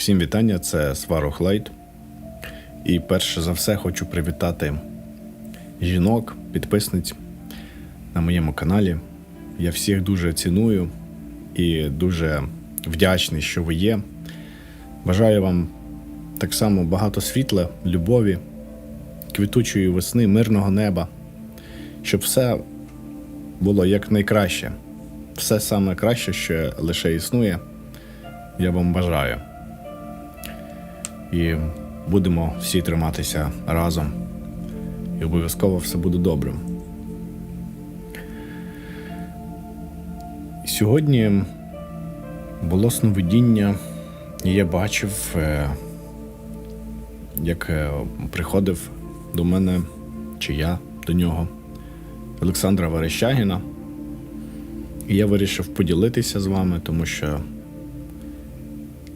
Всім вітання, це Сварог Лайт. І перше за все хочу привітати жінок, підписниць на моєму каналі. Я всіх дуже ціную і дуже вдячний, що ви є. Бажаю вам так само багато світла, любові, квітучої весни, мирного неба, щоб все було як найкраще. Все саме краще, що лише існує. Я вам бажаю. І будемо всі триматися разом. І обов'язково все буде добре. Сьогодні було сновидіння, і я бачив, е, як е, приходив до мене, чи я до нього, Олександра Верещагіна. І я вирішив поділитися з вами, тому що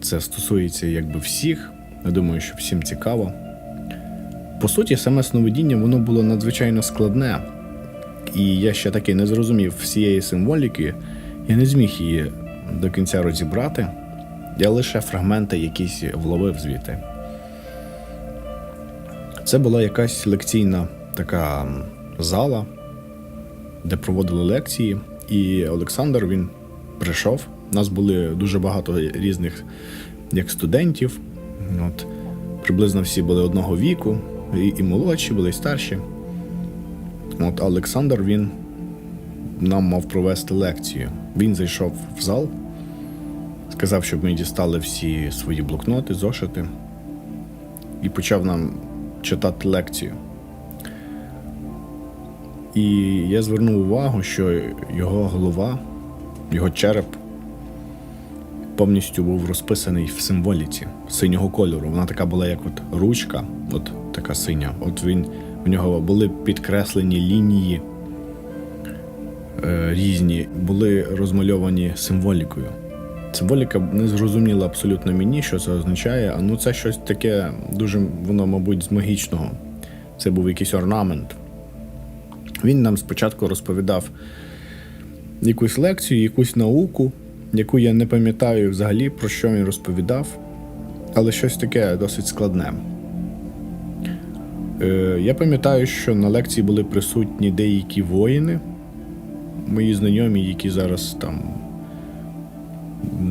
це стосується якби всіх. Я думаю, що всім цікаво. По суті, саме сновидіння воно було надзвичайно складне, і я ще таки не зрозумів всієї символіки, я не зміг її до кінця розібрати. Я лише фрагменти якісь вловив звідти. Це була якась лекційна така зала, де проводили лекції, і Олександр він прийшов. У нас були дуже багато різних як студентів. От, приблизно всі були одного віку, і, і молодші, були і старші. От Олександр він нам мав провести лекцію. Він зайшов в зал, сказав, щоб ми дістали всі свої блокноти, зошити, і почав нам читати лекцію. І я звернув увагу, що його голова, його череп повністю був розписаний в символіці синього кольору. Вона така була, як от ручка, от така синя. От він у нього були підкреслені лінії е, різні, були розмальовані символікою. Символіка не зрозуміла абсолютно мені, що це означає. А ну це щось таке дуже, воно, мабуть, з магічного. Це був якийсь орнамент. Він нам спочатку розповідав якусь лекцію, якусь науку, яку я не пам'ятаю взагалі, про що він розповідав, але щось таке досить складне. Е, я пам'ятаю, що на лекції були присутні деякі воїни, мої знайомі, які зараз там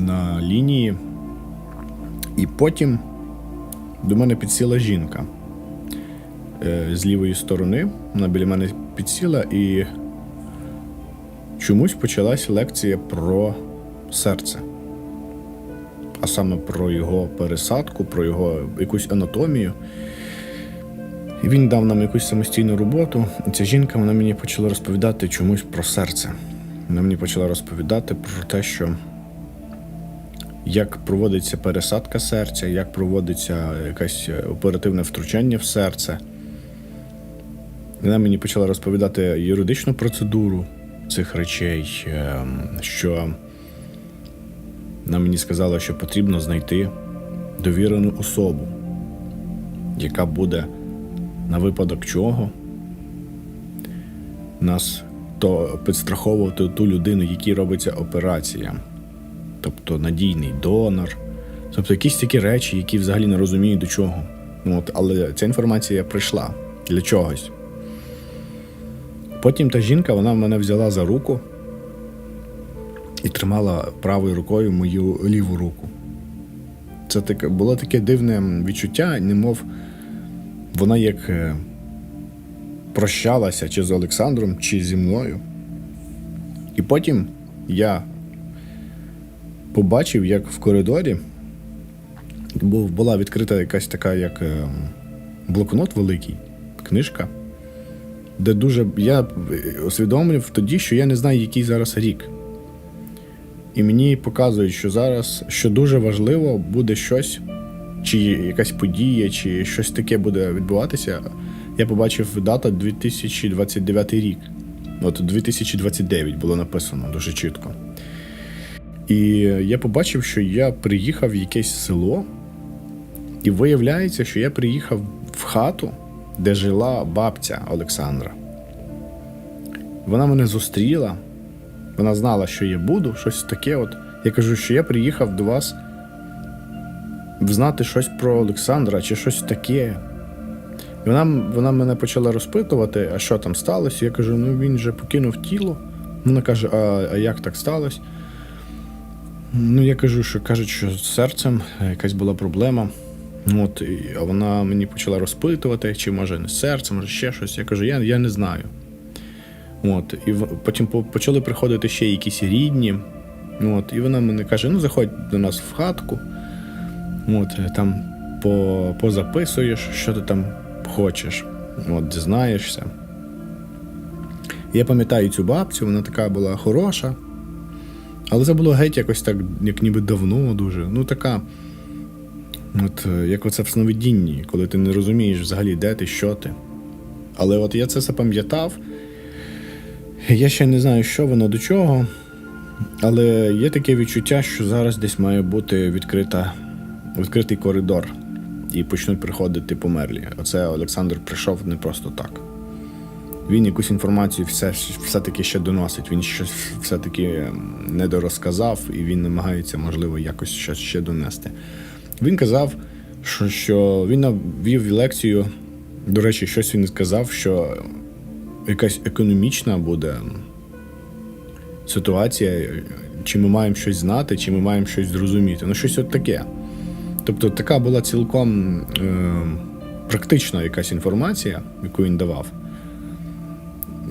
на лінії. І потім до мене підсіла жінка е, з лівої сторони. Вона біля мене підсіла і чомусь почалась лекція про серце. А саме про його пересадку, про його якусь анатомію. І він дав нам якусь самостійну роботу. І ця жінка вона мені почала розповідати чомусь про серце. Вона мені почала розповідати про те, що як проводиться пересадка серця, як проводиться якесь оперативне втручання в серце. Вона мені почала розповідати юридичну процедуру цих речей, ем, що вона мені сказала, що потрібно знайти довірену особу, яка буде на випадок чого нас то підстраховувати ту людину, якій робиться операція, тобто надійний донор, тобто якісь такі речі, які взагалі не розуміють до чого. Ну, От, але ця інформація прийшла для чогось. Потім та жінка вона мене взяла за руку і тримала правою рукою мою ліву руку. Це таке було таке дивне відчуття, немов вона як е, прощалася чи з Олександром, чи зі мною. І потім я побачив, як в коридорі була відкрита якась така, як е, блокнот великий, книжка, де дуже я усвідомлював тоді, що я не знаю, який зараз рік. І мені показують, що зараз, що дуже важливо, буде щось, чи якась подія, чи щось таке буде відбуватися. Я побачив дата 2029 рік. От 2029 було написано дуже чітко. І я побачив, що я приїхав в якесь село, і виявляється, що я приїхав в хату, де жила бабця Олександра. Вона мене зустріла, вона знала, що я буду, щось таке. От. Я кажу, що я приїхав до вас знати щось про Олександра чи щось таке. І вона, вона мене почала розпитувати, а що там сталося. Я кажу: ну він же покинув тіло. Вона каже: А, а як так сталося? Ну, я кажу, що кажуть, що з серцем якась була проблема. От, а вона мені почала розпитувати, чи може не з серцем, може ще щось. Я кажу, я, я не знаю. От, і потім почали приходити ще якісь рідні. От, і вона мене каже: ну заходь до нас в хатку. От, е, там по, позаписуєш, що ти там хочеш. От, дізнаєшся. Я пам'ятаю цю бабцю, вона така була хороша. Але це було геть якось так, як ніби давно дуже. Ну, така. От е, як оце в сновидінні, коли ти не розумієш взагалі, де ти, що ти. Але от я це запам'ятав. Я ще не знаю, що воно до чого. Але є таке відчуття, що зараз десь має бути відкрита, відкритий коридор, і почнуть приходити померлі. Оце Олександр прийшов не просто так. Він якусь інформацію все, все-таки ще доносить. Він щось все-таки не дорозказав, і він намагається, можливо, якось щось ще донести. Він казав, що, що він вів лекцію. До речі, щось він сказав, що якась економічна буде ситуація, чи ми маємо щось знати, чи ми маємо щось зрозуміти. Ну, щось от таке. Тобто, така була цілком е, практична якась інформація, яку він давав.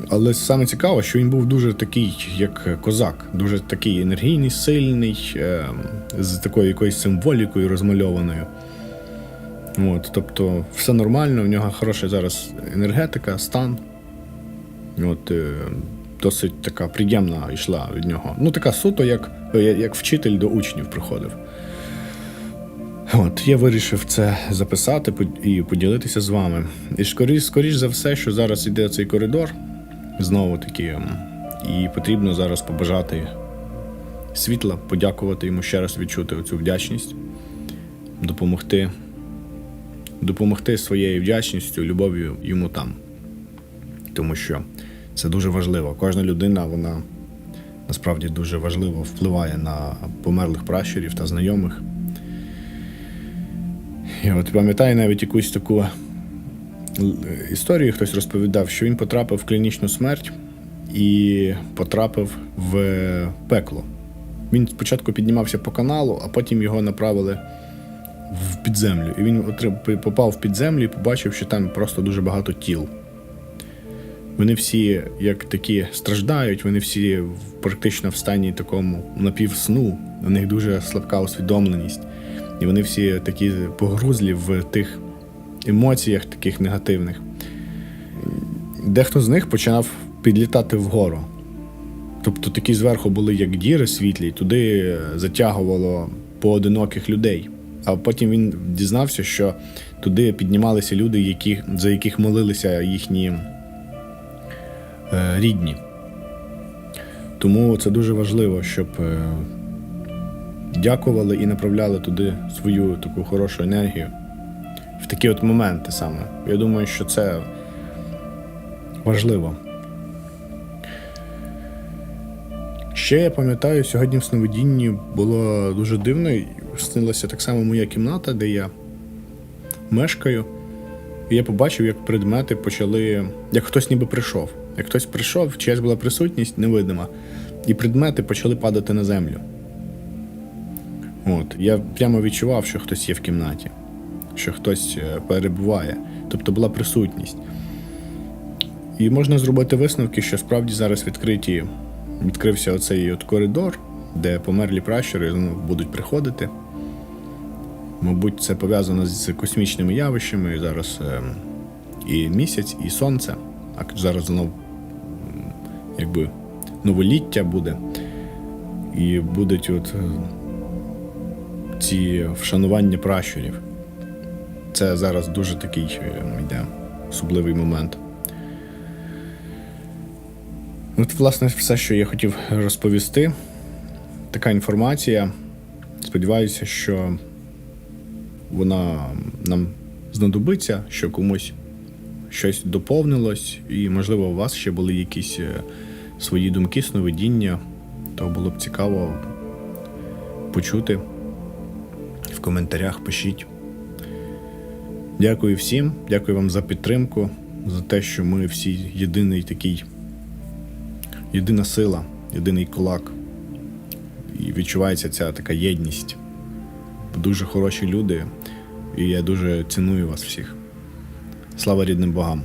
Але саме цікаво, що він був дуже такий, як козак, дуже такий енергійний, сильний, е, з такою якоюсь символікою розмальованою. От, тобто, все нормально, в нього хороша зараз енергетика, стан. От, е, досить така приємна йшла від нього. Ну, така суто, як, як вчитель до учнів приходив. От, я вирішив це записати і поділитися з вами. І скоріш, скоріш за все, що зараз йде цей коридор, знову таки, і потрібно зараз побажати світла, подякувати йому ще раз відчути цю вдячність, допомогти, допомогти своєю вдячністю, любов'ю йому там. Тому що це дуже важливо. Кожна людина, вона насправді дуже важливо впливає на померлих пращурів та знайомих. І от пам'ятаю навіть якусь таку історію, хтось розповідав, що він потрапив в клінічну смерть і потрапив в пекло. Він спочатку піднімався по каналу, а потім його направили в підземлю. І він отрим- попав в підземлю і побачив, що там просто дуже багато тіл. Вони всі, як такі, страждають, вони всі практично в стані такому напівсну, у них дуже слабка усвідомленість. І вони всі такі погрузлі в тих емоціях таких негативних. Дехто з них починав підлітати вгору. Тобто такі зверху були як діри світлі, туди затягувало поодиноких людей. А потім він дізнався, що туди піднімалися люди, які, за яких молилися їхні рідні. Тому це дуже важливо, щоб е, дякували і направляли туди свою таку хорошу енергію в такі от моменти саме. Я думаю, що це важливо. Ще я пам'ятаю, сьогодні в сновидінні було дуже дивно. Снилася так само моя кімната, де я мешкаю. І я побачив, як предмети почали. як хтось ніби прийшов. Як хтось прийшов, чиясь була присутність невидима, і предмети почали падати на землю. От, я прямо відчував, що хтось є в кімнаті, що хтось е, перебуває, тобто була присутність. І можна зробити висновки, що справді зараз відкриті, відкрився оцей от коридор, де померлі пращури ну, будуть приходити. Мабуть, це пов'язано з космічними явищами. Зараз е, і місяць, і сонце. А зараз знов якби новоліття буде. І будуть от е, ці вшанування пращурів. Це зараз дуже такий е, йде особливий момент. От, власне, все, що я хотів розповісти. Така інформація. Сподіваюся, що вона нам знадобиться, що комусь щось доповнилось, і, можливо, у вас ще були якісь е, свої думки, сновидіння, то було б цікаво почути в коментарях пишіть. Дякую всім, дякую вам за підтримку, за те, що ми всі єдиний такий, єдина сила, єдиний кулак. І відчувається ця така єдність. Дуже хороші люди, і я дуже ціную вас всіх. Слава рідним богам!